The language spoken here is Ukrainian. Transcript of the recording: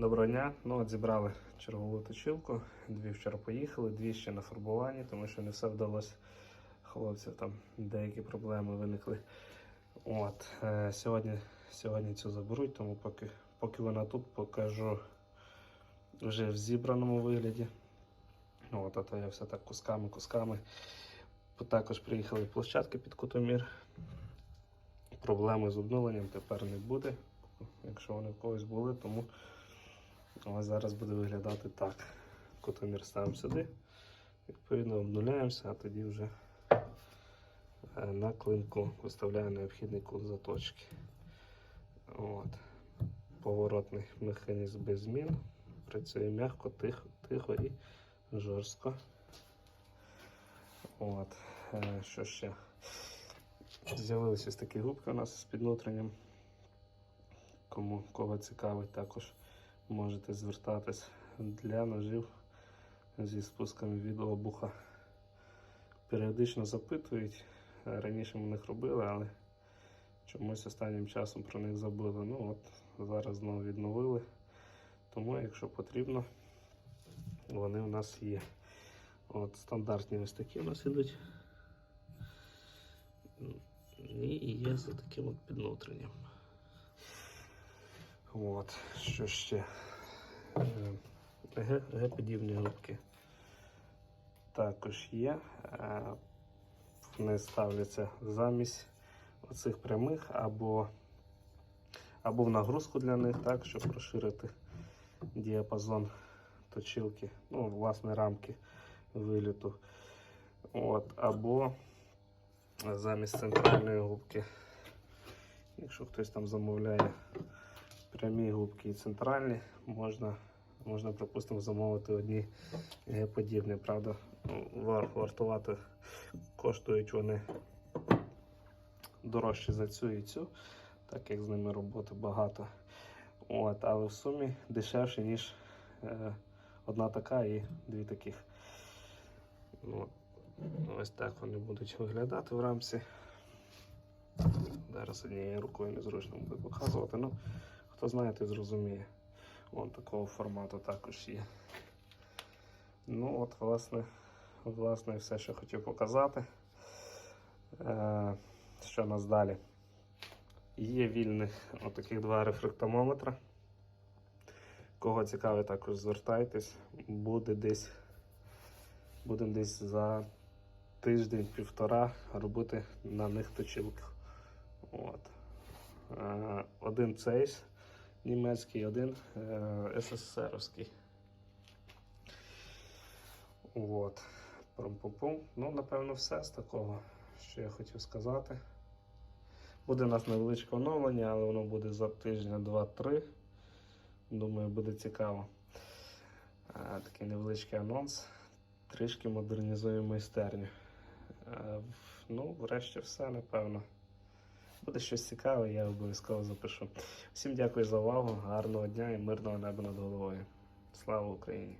Доброго дня. Ну от зібрали чергову точилку. Дві вчора поїхали, дві ще на фарбуванні, тому що не все вдалося. Хлопців там деякі проблеми виникли. От, е, сьогодні, сьогодні цю заберуть, тому поки, поки вона тут, покажу вже в зібраному вигляді. Ну, От, а то я все так кусками, кусками. Також приїхали площадки під кутомір. Проблеми з обновленням тепер не буде, якщо вони в когось були, тому але зараз буде виглядати так. Кутомір ставимо сюди, відповідно обнуляємося, а тоді вже е, на клинку виставляємо необхідний кут заточки. От. Поворотний механізм без змін. Працює м'яко, тихо, тихо і жорстко. От. Е, Що ще? З'явилися ось такі губки у нас з піднутренням. Кому кого цікавить, також можете звертатись для ножів зі спусками від обуха. Періодично запитують. Раніше ми них робили, але чомусь останнім часом про них забули. Ну от зараз знову відновили. Тому, якщо потрібно, вони у нас є. От стандартні ось такі у нас ідуть. І є за таким от піднутренням. От, що ще? Е, Г-подібні губки також є. Е, Вони ставляться замість оцих прямих або, або в нагрузку для них, так, щоб розширити діапазон точилки, ну, власне, рамки виліту. От, або замість центральної губки. Якщо хтось там замовляє прямі губки і центральні, можна, можна припустимо, замовити одні е, подібні. Правда, вартувати коштують вони дорожче за цю і цю, так як з ними роботи багато. От, але в сумі дешевше, ніж е, одна така і дві таких. Ну, ось так вони будуть виглядати в рамці. Зараз однією рукою незручно буде показувати. Ну, хто знає, той зрозуміє. Вон такого формату також є. Ну от, власне, власне, все, що хотів показати. Е, що у нас далі? Є вільних отаких два рефрактомометра. Кого цікавить, також звертайтесь. Буде десь, будемо десь за тиждень-півтора робити на них точилку. От. Е, один цейс німецький, один е, СССРовський. От. Пром-пум-пум. Ну, напевно, все з такого, що я хотів сказати. Буде у нас невеличке оновлення, але воно буде за тижня 2-3. Думаю, буде цікаво. Е, Такий невеличкий анонс. Трішки модернізуємо майстерню. Е, Ну, врешті все, напевно. Буде щось цікаве, я обов'язково запишу. Всім дякую за увагу, гарного дня і мирного неба над головою. Слава Україні!